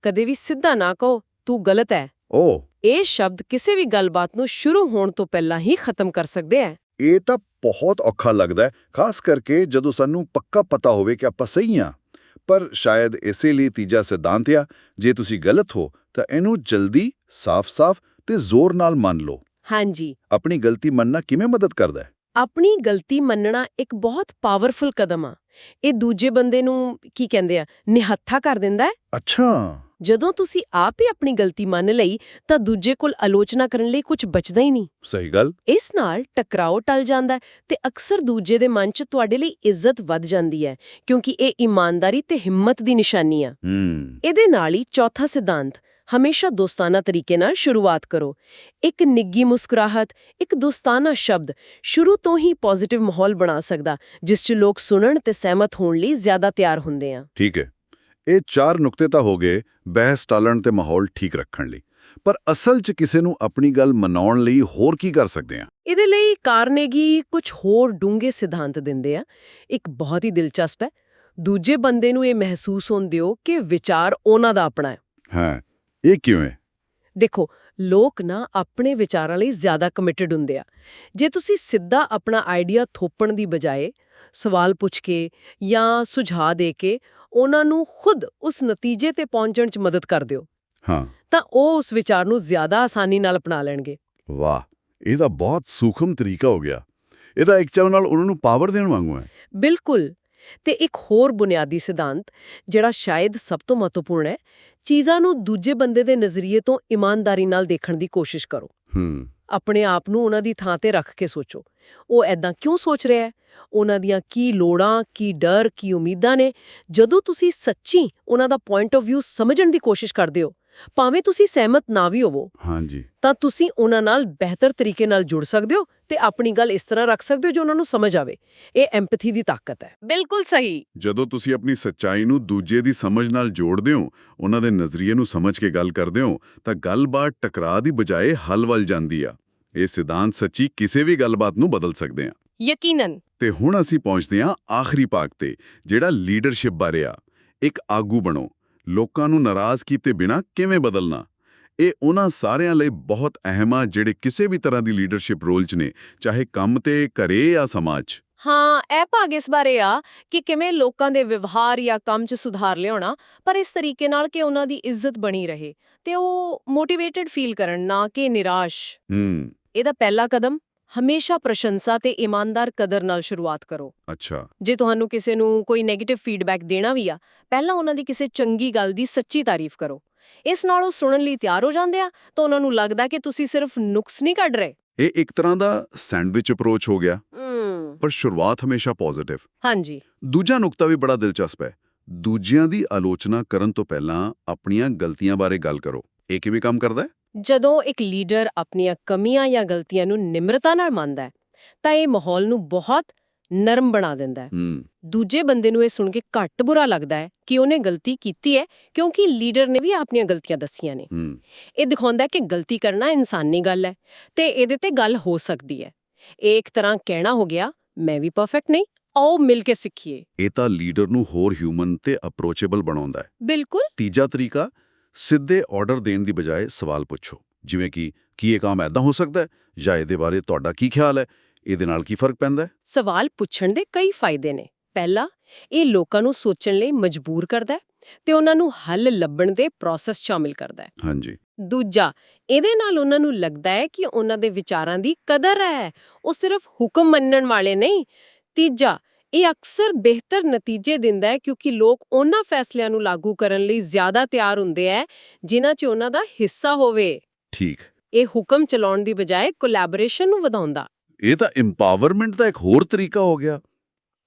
ਕਦੇ ਵੀ ਸਿੱਧਾ ਨਾ ਕਹੋ ਤੂੰ ਗਲਤ ਹੈ। ਓ। ਇਹ ਸ਼ਬਦ ਕਿਸੇ ਵੀ ਗੱਲਬਾਤ ਨੂੰ ਸ਼ੁਰੂ ਹੋਣ ਤੋਂ ਪਹਿਲਾਂ ਹੀ ਖਤਮ ਕਰ ਸਕਦੇ ਹੈ। ਇਹ ਤਾਂ ਬਹੁਤ ਔਖਾ ਲੱਗਦਾ ਹੈ ਖਾਸ ਕਰਕੇ ਜਦੋਂ ਸਾਨੂੰ ਪੱਕਾ ਪਤਾ ਹੋਵੇ ਕਿ ਆਪਾਂ ਸਹੀ ਹਾਂ। ਪਰ ਸ਼ਾਇਦ ਇਸੇ ਲਈ ਤੀਜਾ ਸਿਧਾਂਤ ਆ ਜੇ ਤੁਸੀਂ ਗਲਤ ਹੋ ਤਾਂ ਇਹਨੂੰ ਜਲਦੀ ਸਾਫ਼-ਸਾਫ਼ ਤੇ ਜ਼ੋਰ ਨਾਲ ਮੰਨ ਲਓ। ਹਾਂਜੀ। ਆਪਣੀ ਗਲਤੀ ਮੰਨਣਾ ਕਿਵੇਂ ਮਦਦ ਕਰਦਾ ਹੈ? ਆਪਣੀ ਗਲਤੀ ਮੰਨਣਾ ਇੱਕ ਬਹੁਤ ਪਾਵਰਫੁਲ ਕਦਮ ਆ। ਇਹ ਦੂਜੇ ਬੰਦੇ ਨੂੰ ਕੀ ਕਹਿੰਦੇ ਆ? ਨਿਹੱਥਾ ਕਰ ਦਿੰਦਾ ਹੈ। ਅੱਛਾ। ਜਦੋਂ ਤੁਸੀਂ ਆਪ ਹੀ ਆਪਣੀ ਗਲਤੀ ਮੰਨ ਲਈ ਤਾਂ ਦੂਜੇ ਕੋਲ ਆਲੋਚਨਾ ਕਰਨ ਲਈ ਕੁਝ ਬਚਦਾ ਹੀ ਨਹੀਂ। ਸਹੀ ਗੱਲ। ਇਸ ਨਾਲ ਟਕਰਾਓ ਟਲ ਜਾਂਦਾ ਤੇ ਅਕਸਰ ਦੂਜੇ ਦੇ ਮਨ 'ਚ ਤੁਹਾਡੇ ਲਈ ਇੱਜ਼ਤ ਵੱਧ ਜਾਂਦੀ ਹੈ ਕਿਉਂਕਿ ਇਹ ਇਮਾਨਦਾਰੀ ਤੇ ਹਿੰਮਤ ਦੀ ਨਿਸ਼ਾਨੀ ਆ। ਹੂੰ। ਇਹਦੇ ਨਾਲ ਹੀ ਚੌਥਾ ਸਿਧਾਂਤ ਹਮੇਸ਼ਾ ਦੋਸਤਾਨਾ ਤਰੀਕੇ ਨਾਲ ਸ਼ੁਰੂਆਤ ਕਰੋ। ਇੱਕ ਨਿੱਗੀ ਮੁਸਕਰਾਹਟ ਇੱਕ ਦੋਸਤਾਨਾ ਸ਼ਬਦ ਸ਼ੁਰੂ ਤੋਂ ਹੀ ਪੋਜ਼ਿਟਿਵ ਮਾਹੌਲ ਬਣਾ ਸਕਦਾ ਜਿਸ 'ਚ ਲੋਕ ਸੁਣਨ ਤੇ ਸਹਿਮਤ ਹੋਣ ਲਈ ਜ਼ਿਆਦਾ ਤਿਆਰ ਹੁੰਦੇ ਆ। ਠੀਕ ਹੈ। ਇਹ ਚਾਰ ਨੁਕਤੇ ਤਾਂ ਹੋ ਗਏ ਬਹਿਸ ਟਾਲਣ ਤੇ ਮਾਹੌਲ ਠੀਕ ਰੱਖਣ ਲਈ। ਪਰ ਅਸਲ 'ਚ ਕਿਸੇ ਨੂੰ ਆਪਣੀ ਗੱਲ ਮਨਾਉਣ ਲਈ ਹੋਰ ਕੀ ਕਰ ਸਕਦੇ ਆ ਇਹਦੇ ਲਈ ਕਾਰਨੇਗੀ ਕੁਝ ਹੋਰ ਡੂੰਘੇ ਸਿਧਾਂਤ ਦਿੰਦੇ ਆ। ਇੱਕ ਬਹੁਤ ਹੀ ਦਿਲਚਸਪ ਹੈ ਦੂਜੇ ਬੰਦੇ ਨੂੰ ਇਹ ਮਹਿਸੂਸ ਹੋਣ ਦਿਓ ਕਿ ਵਿਚਾਰ ਉਹਨਾਂ ਦਾ ਆਪਣਾ ਹੈ। ਹਾਂ ਇਹ ਕਿਵੇਂ? ਦੇਖੋ ਲੋਕ ਨਾ ਆਪਣੇ ਵਿਚਾਰਾਂ ਲਈ ਜ਼ਿਆਦਾ ਕਮਿਟਡ ਹੁੰਦੇ ਆ। ਜੇ ਤੁਸੀਂ ਸਿੱਧਾ ਆਪਣਾ ਆਈਡੀਆ ਥੋਪਣ ਦੀ ਬਜਾਏ ਸਵਾਲ ਪੁੱਛ ਕੇ ਜਾਂ ਸੁਝਾਅ ਦੇ ਕੇ ਉਹਨਾਂ ਨੂੰ ਖੁਦ ਉਸ ਨਤੀਜੇ ਤੇ ਪਹੁੰਚਣ 'ਚ ਮਦਦ ਕਰ ਦਿਓ। ਹਾਂ। ਤਾਂ ਉਹ ਉਸ ਵਿਚਾਰ ਨੂੰ ਜ਼ਿਆਦਾ ਆਸਾਨੀ ਨਾਲ ਅਪਣਾ ਲੈਣਗੇ। ਵਾਹ ਇਹ ਤਾਂ ਬਹੁਤ ਸੂਖਮ ਤਰੀਕਾ ਹੋ ਗਿਆ। ਇਹਦਾ ਇੱਕ ਚਾਹ ਨਾਲ ਉਹਨਾਂ ਨੂੰ ਪਾਵਰ ਦੇਣ ਵਾਂਗੂ ਹੈ। ਬਿਲਕੁਲ। ਤੇ ਇੱਕ ਹੋਰ ਬੁਨਿਆਦੀ ਸਿਧਾਂਤ ਜਿਹੜਾ ਸ਼ਾਇਦ ਸਭ ਤੋਂ ਮਹੱਤਵਪੂਰਨ ਹੈ ਚੀਜ਼ਾਂ ਨੂੰ ਦੂਜੇ ਬੰਦੇ ਦੇ ਨਜ਼ਰੀਏ ਤੋਂ ਇਮਾਨਦਾਰੀ ਨਾਲ ਦੇਖਣ ਦੀ ਕੋਸ਼ਿਸ਼ ਕਰੋ। ਹੂੰ। ਆਪਣੇ ਆਪ ਨੂੰ ਉਹਨਾਂ ਦੀ ਥਾਂ ਤੇ ਰੱਖ ਕੇ ਸੋਚੋ। ਉਹ ਐਦਾਂ ਕਿਉਂ ਸੋਚ ਰਿਹਾ ਹੈ? ਉਹਨਾਂ ਦੀਆਂ ਕੀ ਲੋੜਾਂ ਕੀ ਡਰ ਕੀ ਉਮੀਦਾਂ ਨੇ? ਜਦੋਂ ਤੁਸੀਂ ਸੱਚੀ ਉਹਨਾਂ ਦਾ ਪੁਆਇੰਟ ਆਫ View ਸਮਝਣ ਦੀ ਕੋਸ਼ਿਸ਼ ਕਰਦੇ ਹੋ ਭਾਵੇਂ ਤੁਸੀਂ ਸਹਿਮਤ ਨਾ ਵੀ ਹੋਵੋ ਹਾਂਜੀ। ਤਾਂ ਤੁਸੀਂ ਉਹਨਾਂ ਨਾਲ ਬਿਹਤਰ ਤਰੀਕੇ ਨਾਲ ਜੁੜ ਸਕਦੇ ਹੋ ਤੇ ਆਪਣੀ ਗੱਲ ਇਸ ਤਰ੍ਹਾਂ ਰੱਖ ਸਕਦੇ ਹੋ ਜੋ ਉਹਨਾਂ ਨੂੰ ਸਮਝ ਆਵੇ। ਇਹ ਐਮਪੈਥੀ ਦੀ ਤਾਕਤ ਹੈ। ਬਿਲਕੁਲ ਸਹੀ। ਜਦੋਂ ਤੁਸੀਂ ਆਪਣੀ ਸੱਚਾਈ ਨੂੰ ਦੂਜੇ ਦੀ ਸਮਝ ਨਾਲ ਜੋੜਦੇ ਹੋ ਉਹਨਾਂ ਦੇ ਨਜ਼ਰੀਏ ਨੂੰ ਸਮਝ ਕੇ ਗੱਲ ਕਰਦੇ ਹੋ ਤਾਂ ਗੱਲਬਾਤ ਟਕਰਾਅ ਦੀ ਬਜਾਏ ਹੱਲ ਵੱਲ ਜਾਂਦੀ ਆ। ਇਹ ਸਿਧਾਂਤ ਸੱਚੀ ਕਿਸੇ ਵੀ ਗੱਲਬਾਤ ਨੂੰ ਬਦਲ ਸਕਦੇ ਆ। ਯਕੀਨਨ। ਤੇ ਹੁਣ ਅਸੀਂ ਪਹੁੰਚਦੇ ਹਾਂ ਆਖਰੀ ਭਾਗ ਤੇ ਜਿਹੜਾ ਲੀਡਰਸ਼ਿਪ ਬਾਰੇ ਆ। ਇੱਕ ਆਗੂ ਬਣੋ। ਲੋਕਾਂ ਨੂੰ ਨਾਰਾਜ਼ ਕੀਤੇ ਬਿਨਾ ਕਿਵੇਂ ਬਦਲਣਾ? ਇਹ ਉਹਨਾਂ ਸਾਰਿਆਂ ਲਈ ਬਹੁਤ ਅਹਿਮ ਆ ਜਿਹੜੇ ਕਿਸੇ ਵੀ ਤਰ੍ਹਾਂ ਦੀ ਲੀਡਰਸ਼ਿਪ ਰੋਲ 'ਚ ਨੇ ਚਾਹੇ ਕੰਮ ਤੇ ਘਰੇ ਜਾਂ ਸਮਾਜ ਹਾਂ ਇਹ ਭਾਗ ਇਸ ਬਾਰੇ ਆ ਕਿ ਕਿਵੇਂ ਲੋਕਾਂ ਦੇ ਵਿਵਹਾਰ ਜਾਂ ਕੰਮ 'ਚ ਸੁਧਾਰ ਲਿਆਉਣਾ ਪਰ ਇਸ ਤਰੀਕੇ ਨਾਲ ਕਿ ਉਹਨਾਂ ਦੀ ਇੱਜ਼ਤ ਬਣੀ ਰਹੇ ਤੇ ਉਹ ਮੋਟੀਵੇਟਿਡ ਫੀਲ ਕਰਨ ਨਾ ਕਿ ਨਿਰਾਸ਼। ਹੂੰ। ਇਹਦਾ ਪਹਿਲਾ ਕਦਮ ਹਮੇਸ਼ਾ ਪ੍ਰਸ਼ੰਸਾ ਤੇ ਇਮਾਨਦਾਰ ਕਦਰ ਨਾਲ ਸ਼ੁਰੂਆਤ ਕਰੋ। ਅੱਛਾ। ਜੇ ਤੁਹਾਨੂੰ ਕਿਸੇ ਨੂੰ ਕੋਈ 네ਗੇਟਿਵ ਫੀਡਬੈਕ ਦੇਣਾ ਵੀ ਆ ਪਹਿਲਾਂ ਉਹਨਾਂ ਦੀ ਕਿਸੇ ਚੰਗੀ ਗੱਲ ਦੀ ਸੱਚੀ ਤਾਰੀਫ ਕਰੋ। ਇਸ ਨਾਲ ਉਹ ਸੁਣਨ ਲਈ ਤਿਆਰ ਹੋ ਜਾਂਦੇ ਆ ਤਾਂ ਉਹਨਾਂ ਨੂੰ ਲੱਗਦਾ ਕਿ ਤੁਸੀਂ ਸਿਰਫ ਨੁਕਸ ਨਹੀਂ ਕੱਢ ਰਹੇ। ਇਹ ਇੱਕ ਤਰ੍ਹਾਂ ਦਾ ਸੈਂਡਵਿਚ ਅਪਰੋਚ ਹੋ ਗਿਆ। ਪਰ ਸ਼ੁਰੂਆਤ ਹਮੇਸ਼ਾ ਪੋਜ਼ਿਟਿਵ ਹਾਂਜੀ। ਦੂਜਾ ਨੁਕਤਾ ਵੀ ਬੜਾ ਦਿਲਚਸਪ ਹੈ। ਦੂਜਿਆਂ ਦੀ ਆਲੋਚਨਾ ਕਰਨ ਤੋਂ ਪਹਿਲਾਂ ਆਪਣੀਆਂ ਗਲਤੀਆਂ ਬਾਰੇ ਗੱਲ ਕਰੋ। ਇਹ ਕਿਵੇਂ ਕੰਮ ਕਰਦਾ ਹੈ? ਜਦੋਂ ਇੱਕ ਲੀਡਰ ਆਪਣੀਆਂ ਕਮੀਆਂ ਜਾਂ ਗਲਤੀਆਂ ਨੂੰ ਨਿਮਰਤਾ ਨਾਲ ਮੰਨਦਾ ਹੈ ਤਾਂ ਇਹ ਮਾਹੌਲ ਨੂੰ ਬਹੁਤ ਨਰਮ ਬਣਾ ਦਿੰਦਾ ਹੈ। ਹੂੰ। ਦੂਜੇ ਬੰਦੇ ਨੂੰ ਇਹ ਸੁਣ ਕੇ ਘੱਟ ਬੁਰਾ ਲੱਗਦਾ ਹੈ ਕਿ ਉਹਨੇ ਗਲਤੀ ਕੀਤੀ ਹੈ ਕਿਉਂਕਿ ਲੀਡਰ ਨੇ ਵੀ ਆਪਣੀਆਂ ਗਲਤੀਆਂ ਦੱਸੀਆਂ ਨੇ। ਇਹ ਦਿਖਾਉਂਦਾ ਹੈ ਕਿ ਗਲਤੀ ਕਰਨਾ ਇਨਸਾਨੀ ਗੱਲ ਹੈ ਤੇ ਇਹਦੇ ਤੇ ਗੱਲ ਹੋ ਸਕਦੀ ਹੈ। ਇਹ ਇੱਕ ਤਰ੍ਹਾਂ ਕਹਿਣਾ ਹੋ ਗਿਆ ਮੈਂ ਵੀ ਪਰਫੈਕਟ ਨਹੀਂ ਆਓ ਮਿਲ ਕੇ ਸਿੱਖੀਏ। ਇਹ ਤਾਂ ਲੀਡਰ ਨੂੰ ਹੋਰ ਹਿਊਮਨ ਤੇ ਅਪਰੋਚੇਬਲ ਬਣਾਉਂਦਾ ਹੈ। ਬਿਲਕੁਲ। ਤੀਜਾ ਤਰੀਕਾ ਸਿੱਧੇ ਆਰਡਰ ਦੇਣ ਦੀ ਬਜਾਏ ਸਵਾਲ ਪੁੱਛੋ ਜਿਵੇਂ ਕਿ ਕੀ ਇਹ ਕੰਮ ਐਦਾਂ ਹੋ ਸਕਦਾ ਹੈ? ਜਾਂ ਇਹਦੇ ਬਾਰੇ ਤੁਹਾਡਾ ਕੀ ਖਿਆਲ ਹੈ? ਇਹਦੇ ਨਾਲ ਕੀ ਫ਼ਰਕ ਪੈਂਦਾ ਹੈ? ਸਵਾਲ ਪੁੱਛਣ ਦੇ ਕਈ ਫਾਇਦੇ ਨੇ। ਪਹਿਲਾ ਇਹ ਲੋਕਾਂ ਨੂੰ ਸੋਚਣ ਲਈ ਮਜਬੂਰ ਕਰਦਾ ਹੈ ਤੇ ਉਹਨਾਂ ਨੂੰ ਹੱਲ ਲੱਭਣ ਦੇ ਪ੍ਰੋਸੈਸ ਸ਼ਾਮਿਲ ਕਰਦਾ ਹੈ। ਹਾਂਜੀ। ਦੂਜਾ ਇਹਦੇ ਨਾਲ ਉਹਨਾਂ ਨੂੰ ਲੱਗਦਾ ਹੈ ਕਿ ਉਹਨਾਂ ਦੇ ਵਿਚਾਰਾਂ ਦੀ ਕਦਰ ਹੈ। ਉਹ ਸਿਰਫ ਹੁਕਮ ਮੰਨਣ ਵਾਲੇ ਨਹੀਂ। ਤੀਜਾ ਇਹ ਅਕਸਰ ਬਿਹਤਰ ਨਤੀਜੇ ਦਿੰਦਾ ਹੈ ਕਿਉਂਕਿ ਲੋਕ ਉਹਨਾਂ ਫੈਸਲਿਆਂ ਨੂੰ ਲਾਗੂ ਕਰਨ ਲਈ ਜ਼ਿਆਦਾ ਤਿਆਰ ਹੁੰਦੇ ਹੈ ਜਿਨ੍ਹਾਂ 'ਚ ਉਹਨਾਂ ਦਾ ਹਿੱਸਾ ਹੋਵੇ। ਠੀਕ। ਇਹ ਹੁਕਮ ਚਲਾਉਣ ਦੀ ਬਜਾਏ ਕੋਲੈਬੋਰੇਸ਼ਨ ਨੂੰ ਵਧਾਉਂਦਾ। ਇਹ ਤਾਂ ਇੰਪਾਵਰਮੈਂਟ ਦਾ ਇੱਕ ਹੋਰ ਤਰੀਕਾ ਹੋ ਗਿਆ।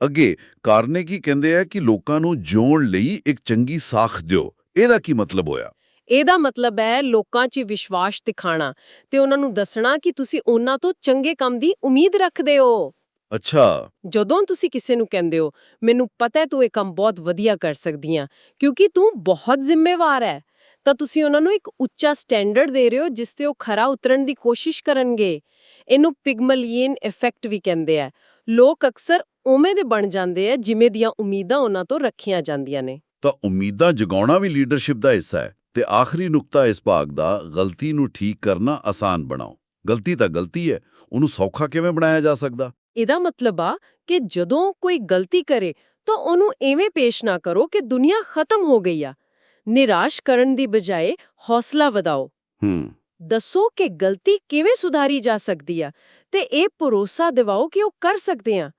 ਅੱਗੇ ਕਾਰਨੇਗੀ ਕਹਿੰਦੇ ਆ ਕਿ ਲੋਕਾਂ ਨੂੰ ਜਿਉਣ ਲਈ ਇੱਕ ਚੰਗੀ ਸਾਖ ਦਿਓ? ਇਹਦਾ ਕੀ ਮਤਲਬ ਹੋਇਆ? ਇਹਦਾ ਮਤਲਬ ਹੈ ਲੋਕਾਂ 'ਚ ਵਿਸ਼ਵਾਸ ਦਿਖਾਣਾ ਤੇ ਉਹਨਾਂ ਨੂੰ ਦੱਸਣਾ ਕਿ ਤੁਸੀਂ ਉਹਨਾਂ ਤੋਂ ਚੰਗੇ ਕੰਮ ਦੀ ਉਮੀਦ ਰੱਖਦੇ ਹੋ। ਅੱਛਾ। ਜਦੋਂ ਤੁਸੀਂ ਕਿਸੇ ਨੂੰ ਕਹਿੰਦੇ ਹੋ ਮੈਨੂੰ ਪਤਾ ਹੈ ਤੂੰ ਇਹ ਕੰਮ ਬਹੁਤ ਵਧੀਆ ਕਰ ਸਕਦੀ ਆ ਕਿਉਂਕਿ ਤੂੰ ਬਹੁਤ ਜ਼ਿੰਮੇਵਾਰ ਹੈ। ਤਾਂ ਤੁਸੀਂ ਉਹਨਾਂ ਨੂੰ ਇੱਕ ਉੱਚਾ ਸਟੈਂਡਰਡ ਦੇ ਰਹੇ ਹੋ ਜਿਸ ਤੇ ਉਹ ਖਰਾ ਉਤਰਨ ਦੀ ਕੋਸ਼ਿਸ਼ ਕਰਨਗੇ। ਇਹਨੂੰ ਪਿਗਮਲੀਨ ਇਫੈਕਟ ਵੀ ਕਹਿੰਦੇ ਆ। ਲੋਕ ਅਕਸਰ ਉਵੇਂ ਦੇ ਬਣ ਜਾਂਦੇ ਆ ਜਿਵੇਂ ਦੀਆਂ ਉਮੀਦਾਂ ਉਹਨਾਂ ਤੋਂ ਰੱਖੀਆਂ ਜਾਂਦੀਆਂ ਨੇ। ਤਾਂ ਉਮੀਦਾਂ ਜਗਾਉਣਾ ਵੀ ਲੀਡਰਸ਼ਿਪ ਦਾ ਹਿੱਸਾ ਹੈ ਤੇ ਆਖਰੀ ਨੁਕਤਾ ਇਸ ਭਾਗ ਦਾ ਗਲਤੀ ਨੂੰ ਠੀਕ ਕਰਨਾ ਆਸਾਨ ਬਣਾਓ। ਗਲਤੀ ਤਾਂ ਗਲਤੀ ਹੈ ਉਹਨੂੰ ਸੌਖਾ ਕਿਵੇਂ ਬਣਾਇਆ ਜਾ ਸਕਦਾ? ਇਹਦਾ ਮਤਲਬ ਆ ਕਿ ਜਦੋਂ ਕੋਈ ਗਲਤੀ ਕਰੇ ਤਾਂ ਉਹਨੂੰ ਐਵੇਂ ਪੇਸ਼ ਨਾ ਕਰੋ ਕਿ ਦੁਨੀਆ ਖਤਮ ਹੋ ਗਈ ਆ। ਨਿਰਾਸ਼ ਕਰਨ ਦੀ ਬਜਾਏ ਹੌਸਲਾ ਵਧਾਓ। ਹੂੰ। ਦੱਸੋ ਕਿ ਗਲਤੀ ਕਿਵੇਂ ਸੁਧਾਰੀ ਜਾ ਸਕਦੀ ਆ ਤੇ ਇਹ ਭਰੋਸਾ ਦਿਵਾਓ ਕਿ ਉਹ ਕਰ ਸਕਦੇ ਆ।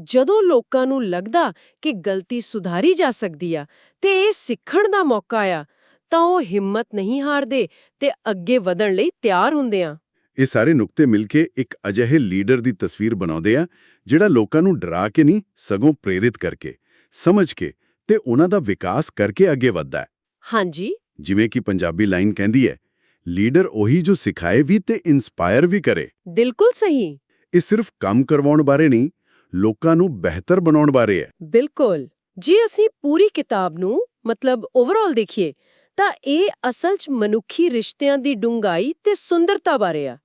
ਜਦੋਂ ਲੋਕਾਂ ਨੂੰ ਲੱਗਦਾ ਕਿ ਗਲਤੀ ਸੁਧਾਰੀ ਜਾ ਸਕਦੀ ਆ ਤੇ ਇਹ ਸਿੱਖਣ ਦਾ ਮੌਕਾ ਆ ਤਾਂ ਉਹ ਹਿੰਮਤ ਨਹੀਂ ਹਾਰਦੇ ਤੇ ਅੱਗੇ ਵਧਣ ਲਈ ਤਿਆਰ ਹੁੰਦੇ ਆ। ਇਹ ਸਾਰੇ ਨੁਕਤੇ ਮਿਲ ਕੇ ਇੱਕ ਅਜਿਹੇ ਲੀਡਰ ਦੀ ਤਸਵੀਰ ਬਣਾਉਂਦੇ ਆ ਜਿਹੜਾ ਲੋਕਾਂ ਨੂੰ ਡਰਾ ਕੇ ਨਹੀਂ ਸਗੋਂ ਪ੍ਰੇਰਿਤ ਕਰਕੇ ਸਮਝ ਕੇ ਤੇ ਉਹਨਾਂ ਦਾ ਵਿਕਾਸ ਕਰਕੇ ਅੱਗੇ ਵੱਧਦਾ ਹਾਂਜੀ। ਜਿਵੇਂ ਕਿ ਪੰਜਾਬੀ ਲਾਈਨ ਕਹਿੰਦੀ ਹੈ ਲੀਡਰ ਉਹੀ ਜੋ ਸਿਖਾਏ ਵੀ ਤੇ ਇਨਸਪਾਇਰ ਵੀ ਕਰੇ। ਬਿਲਕੁਲ ਸਹੀ। ਇਹ ਸਿਰਫ ਕੰਮ ਕਰਵਾਉਣ ਬਾਰੇ ਨਹੀਂ ਲੋਕਾਂ ਨੂੰ ਬਿਹਤਰ ਬਣਾਉਣ ਬਾਰੇ ਹੈ। ਬਿਲਕੁਲ। ਜੇ ਅਸੀਂ ਪੂਰੀ ਕਿਤਾਬ ਨੂੰ ਮਤਲਬ ਓਵਰਆਲ ਦੇਖੀਏ ਤਾਂ ਇਹ ਅਸਲ 'ਚ ਮਨੁੱਖੀ ਰਿਸ਼ਤਿਆਂ ਦੀ ਡੂੰਘਾਈ ਤੇ ਸੁੰਦਰਤਾ ਬਾਰੇ ਆ।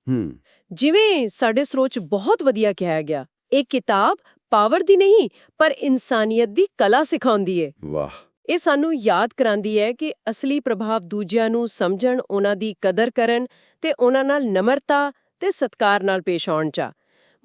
ਜਿਵੇਂ ਸਾਡੇ ਸਰੋਚ ਬਹੁਤ ਵਧੀਆ ਕਿਹਾ ਗਿਆ ਇਹ ਕਿਤਾਬ ਪਾਵਰ ਦੀ ਨਹੀਂ ਪਰ ਇਨਸਾਨੀਅਤ ਦੀ ਕਲਾ ਸਿਖਾਉਂਦੀ ਏ। ਵਾਹ। ਇਹ ਸਾਨੂੰ ਯਾਦ ਕਰਾਂਦੀ ਹੈ ਕਿ ਅਸਲੀ ਪ੍ਰਭਾਵ ਦੂਜਿਆਂ ਨੂੰ ਸਮਝਣ ਉਹਨਾਂ ਦੀ ਕਦਰ ਕਰਨ ਤੇ ਉਹਨਾਂ ਨਾਲ ਨਮਰਤਾ ਤੇ ਸਤਕਾਰ ਨਾਲ ਪੇਸ਼ ਆਉਣ ਚ।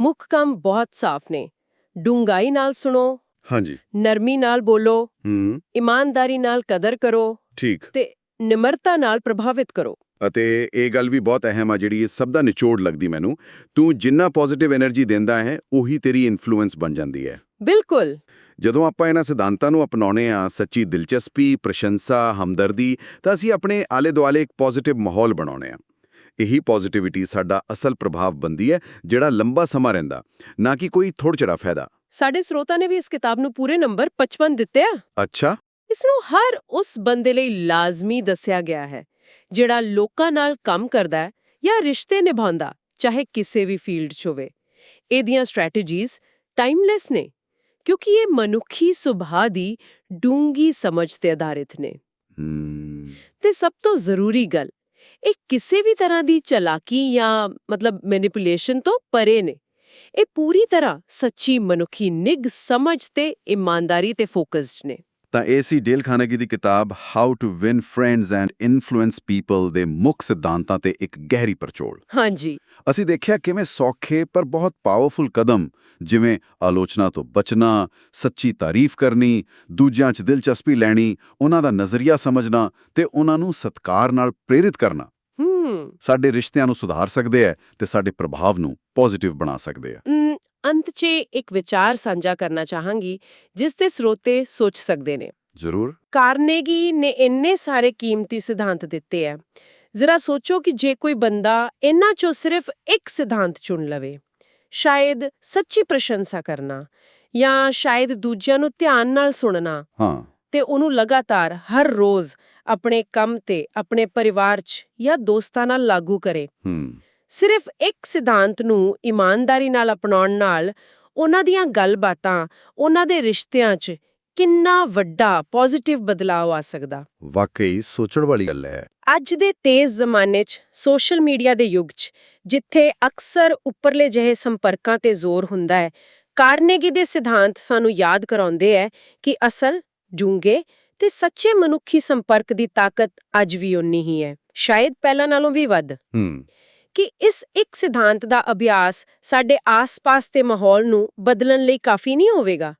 ਮੁੱਖ ਕੰਮ ਬਹੁਤ ਸਾਫ਼ ਨੇ। ਡੂੰਘਾਈ ਨਾਲ ਸੁਣੋ ਹਾਂਜੀ। ਨਰਮੀ ਨਾਲ ਬੋਲੋ ਹੂੰ। ਇਮਾਨਦਾਰੀ ਨਾਲ ਕਦਰ ਕਰੋ ਠੀਕ। ਤੇ ਨਿਮਰਤਾ ਨਾਲ ਪ੍ਰਭਾਵਿਤ ਕਰੋ। ਅਤੇ ਇਹ ਗੱਲ ਵੀ ਬਹੁਤ ਅਹਿਮ ਆ ਜਿਹੜੀ ਇਹ ਸਭ ਦਾ ਨਿਚੋੜ ਲੱਗਦੀ ਮੈਨੂੰ। ਤੂੰ ਜਿੰਨਾ ਪੋਜ਼ਿਟਿਵ એનર્ਜੀ ਦਿੰਦਾ ਹੈ ਉਹੀ ਤੇਰੀ ਇਨਫਲੂਐਂਸ ਬਣ ਜਾਂਦੀ ਹੈ। ਬਿਲਕੁਲ। ਜਦੋਂ ਆਪਾਂ ਇਹਨਾਂ ਸਿਧਾਂਤਾਂ ਨੂੰ ਅਪਣਾਉਨੇ ਆ ਸੱਚੀ ਦਿਲਚਸਪੀ ਪ੍ਰਸ਼ੰਸਾ ਹਮਦਰਦੀ ਤਾਂ ਅਸੀਂ ਆਪਣੇ ਆਲੇ-ਦੁਆਲੇ ਇੱਕ ਪੋਜ਼ਿਟਿਵ ਮਾਹੌਲ ਬਣਾਉਨੇ ਆ ਇਹੀ ਪੋਜ਼ਿਟਿਵਿਟੀ ਸਾਡਾ ਅਸਲ ਪ੍ਰਭਾਵ ਬੰਦੀ ਹੈ ਜਿਹੜਾ ਲੰਬਾ ਸਮਾਂ ਰਹਿੰਦਾ ਨਾ ਕਿ ਕੋਈ ਥੋੜ੍ਹਾ ਚਿਰਾ ਫਾਇਦਾ। ਸਾਡੇ ਸਰੋਤਾ ਨੇ ਵੀ ਇਸ ਕਿਤਾਬ ਨੂੰ ਪੂਰੇ ਨੰਬਰ 55 ਦਿੱਤੇ ਆ। ਅੱਛਾ। ਇਸ ਨੂੰ ਹਰ ਉਸ ਬੰਦੇ ਲਈ ਲਾਜ਼ਮੀ ਦੱਸਿਆ ਗਿਆ ਹੈ ਜਿਹੜਾ ਲੋਕਾਂ ਨਾਲ ਕੰਮ ਕਰਦਾ ਹੈ ਜਾਂ ਰਿਸ਼ਤੇ ਨਿਭਾਉਂਦਾ ਚਾਹੇ ਕਿਸੇ ਵੀ ਫੀਲਡ 'ਚ ਹੋਵੇ। ਇਹਦੀਆਂ ਸਟ੍ਰੈਟੇਜੀਜ਼ ਟਾਈਮਲੈਸ ਨੇ ਕਿਉਂਕਿ ਇਹ ਮਨੁੱਖੀ ਸੁਭਾਅ ਦੀ ਡੂੰਗੀ ਸਮਝ ਤੇ ਆਧਾਰਿਤ ਨੇ। ਤੇ ਸਭ ਤੋਂ ਜ਼ਰੂਰੀ ਗੱਲ ਇਹ ਕਿਸੇ ਵੀ ਤਰ੍ਹਾਂ ਦੀ ਚਲਾਕੀ ਜਾਂ ਮਤਲਬ ਮੈਨੀਪੂਲੇਸ਼ਨ ਤੋਂ ਪਰੇ ਨੇ। ਇਹ ਪੂਰੀ ਤਰ੍ਹਾਂ ਸੱਚੀ ਮਨੁੱਖੀ ਨਿਗ ਸਮਝ ਤੇ ਇਮਾਨਦਾਰੀ ਤੇ ਫੋਕਸਡ ਨੇ। ਤਾਂ ਇਹ ਸੀ ਡੇਲ ਖਾਨਗੀ ਦੀ ਕਿਤਾਬ how to win friends and influence people ਦੇ ਮੁੱਖ ਸਿਧਾਂਤਾਂ ਤੇ ਇੱਕ ਗਹਿਰੀ ਪਰਚੋਲ। ਹਾਂਜੀ। ਅਸੀਂ ਦੇਖਿਆ ਕਿਵੇਂ ਸੌਖੇ ਪਰ ਬਹੁਤ ਪਾਵਰਫੁਲ ਕਦਮ ਜਿਵੇਂ ਆਲੋਚਨਾ ਤੋਂ ਬਚਣਾ ਸੱਚੀ ਤਾਰੀਫ ਕਰਨੀ ਦੂਜਿਆਂ 'ਚ ਦਿਲਚਸਪੀ ਲੈਣੀ ਉਹਨਾਂ ਦਾ ਨਜ਼ਰੀਆ ਸਮਝਣਾ ਤੇ ਉਹਨਾਂ ਨੂੰ ਸਤਕਾਰ ਨਾਲ ਪ੍ਰੇਰਿਤ ਕਰਨਾ। ਸਾਡੇ ਰਿਸ਼ਤਿਆਂ ਨੂੰ ਸੁਧਾਰ ਸਕਦੇ ਹੈ ਤੇ ਸਾਡੇ ਪ੍ਰਭਾਵ ਨੂੰ ਪੋਜ਼ਿਟਿਵ ਬਣਾ ਸਕਦੇ ਹੈ ਅਮ, ਅੰਤ 'ਚ ਇੱਕ ਵਿਚਾਰ ਸਾਂਝਾ ਕਰਨਾ ਚਾਹਾਂਗੀ ਜਿਸ ਤੇ ਸਰੋਤੇ ਸੋਚ ਸਕਦੇ ਨੇ। ਜ਼ਰੂਰ। ਕਾਰਨੇਗੀ ਨੇ ਇੰਨੇ ਸਾਰੇ ਕੀਮਤੀ ਸਿਧਾਂਤ ਦਿੱਤੇ ਆ ਜ਼ਰਾ ਸੋਚੋ ਕਿ ਜੇ ਕੋਈ ਬੰਦਾ ਇਹਨਾਂ 'ਚੋਂ ਸਿਰਫ ਇੱਕ ਸਿਧਾਂਤ ਚੁਣ ਲਵੇ ਸ਼ਾਇਦ ਸੱਚੀ ਪ੍ਰਸ਼ੰਸਾ ਕਰਨਾ ਜਾਂ ਸ਼ਾਇਦ ਦੂਜਿਆਂ ਨੂੰ ਧਿਆਨ ਨਾਲ ਸੁਣਨਾ ਹਾਂ। ਤੇ ਉਹਨੂੰ ਲਗਾਤਾਰ ਹਰ ਰੋਜ਼ ਆਪਣੇ ਕੰਮ ਤੇ ਆਪਣੇ ਪਰਿਵਾਰ 'ਚ ਜਾਂ ਦੋਸਤਾਂ ਨਾਲ ਲਾਗੂ ਕਰੇ। ਹੂੰ। ਸਿਰਫ ਇੱਕ ਸਿਧਾਂਤ ਨੂੰ ਇਮਾਨਦਾਰੀ ਨਾਲ ਅਪਣਾਉਣ ਨਾਲ ਉਹਨਾਂ ਦੀਆਂ ਗੱਲਬਾਤਾਂ ਉਹਨਾਂ ਦੇ ਰਿਸ਼ਤਿਆਂ 'ਚ ਕਿੰਨਾ ਵੱਡਾ ਪੋਜ਼ਿਟਿਵ ਬਦਲਾਅ ਆ ਸਕਦਾ। ਵਾਕਈ ਸੋਚਣ ਵਾਲੀ ਗੱਲ ਹੈ। ਅੱਜ ਦੇ ਤੇਜ਼ ਜ਼ਮਾਨੇ 'ਚ ਸੋਸ਼ਲ ਮੀਡੀਆ ਦੇ ਯੁੱਗ 'ਚ ਜਿੱਥੇ ਅਕਸਰ ਉੱਪਰਲੇ ਜਿਹੇ ਸੰਪਰਕਾਂ ਤੇ ਜ਼ੋਰ ਹੁੰਦਾ ਹੈ ਕਾਰਨੇਗੀ ਦੇ ਸਿਧਾਂਤ ਸਾਨੂੰ ਯਾਦ ਕਰਾਉਂਦੇ ਹੈ ਕਿ ਅਸਲ ਡੂੰਘੇ ਤੇ ਸੱਚੇ ਮਨੁੱਖੀ ਸੰਪਰਕ ਦੀ ਤਾਕਤ ਅੱਜ ਵੀ ਉਨੀ ਹੀ ਹੈ। ਸ਼ਾਇਦ ਪਹਿਲਾਂ ਨਾਲੋਂ ਵੀ ਵੱਧ। ਹੂੰ। ਕਿ ਇਸ ਇੱਕ ਸਿਧਾਂਤ ਦਾ ਅਭਿਆਸ ਸਾਡੇ ਆਸ-ਪਾਸ ਦੇ ਮਾਹੌਲ ਨੂੰ ਬਦਲਣ ਲਈ ਕਾਫੀ ਨਹੀਂ ਹੋਵੇਗਾ?